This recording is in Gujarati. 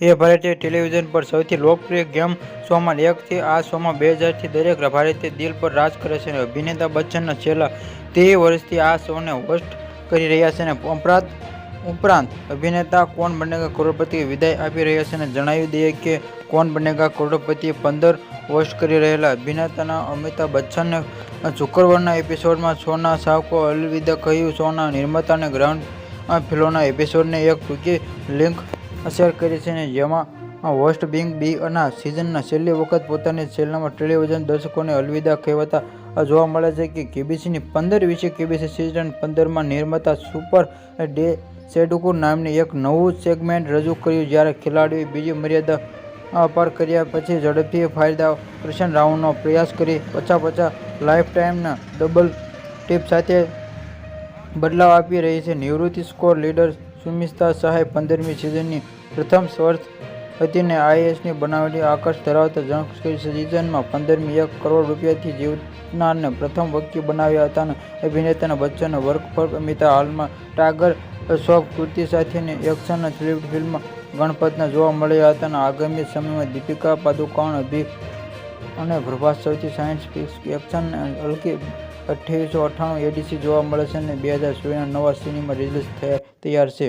એ ભારતીય ટેલિવિઝન પર સૌથી લોકપ્રિય ગેમ શોમાં એક છે. આ શોમાં બે હજારથી દરેક ભારતીય દિલ પર રાજ કરે છે અને અભિનેતા બચ્ચનના છેલ્લા તેર વર્ષથી આ શોને હોસ્ટ કરી રહ્યા છે અને ઉપરાંત ઉપરાંત અભિનેતા કોન બનેગા કરોડપતિ વિદાય આપી રહ્યા છે અને જણાવી દઈએ કે કોન બનેગા કરોડપતિએ પંદર હોસ્ટ કરી રહેલા અભિનેતાના અમિતાભ બચ્ચનને શુક્રવારના એપિસોડમાં શોના સાવકો, અલવિદા કહ્યું શોના નિર્માતાને ગ્રાઉન્ડ ફિલોના એપિસોડને એક ટૂંકી લિંક શેર કરી છે અને જેમાં હોસ્ટ બિંગ બી અના સિઝનના છેલ્લી વખત પોતાની છેલ્લામાં ટેલિવિઝન દર્શકોને અલવિદા કહેવાતા. જોવા મળે છે કે કેબીસીની પંદર વિશે કેબીસી સિઝન પંદરમાં નિર્માતા સુપર ડે સેડુકુ નામની એક નવું સેગમેન્ટ રજૂ કર્યું જ્યારે ખેલાડીઓએ બીજી મર્યાદા પાર કર્યા પછી ઝડપથી ફાયદા પ્રશન રાઉન્ડનો પ્રયાસ કરી પછા પછા લાઈફ ટાઈમના ડબલ ટીપ સાથે બદલાવ આપી રહી છે. નિવૃત્તિ સ્કોર લીડર સુમિતા શાહે પંદરમી સિઝનની પ્રથમ સ્વર્થ હતીને આઈએસની બનાવટી આકર્ષ ધરાવતા જણસી સિઝનમાં પંદરમી એક કરોડ રૂપિયાથી જીવનારને પ્રથમ વ્યક્તિ બનાવ્યા હતા અને અભિનેતા બચ્ચન વર્ક પર અમિતા હાલમાં ટાગર શોખ કૃતિ સાથેની એક્શન થ્રિલર ફિલ્મ ગણપતના જોવા મળ્યા હતા અને આગામી સમયમાં દીપિકા પાદુકોણ, અભિ અને પ્રભાસ સૌથી સાયન્સ એક્શન હલકી અઠ્ઠાવીસો અઠ્ઠાણું એડીસી જોવા મળે છે અને બે હજાર સોળના નવા સિનેમા રિલીઝ થયા તૈયાર છે.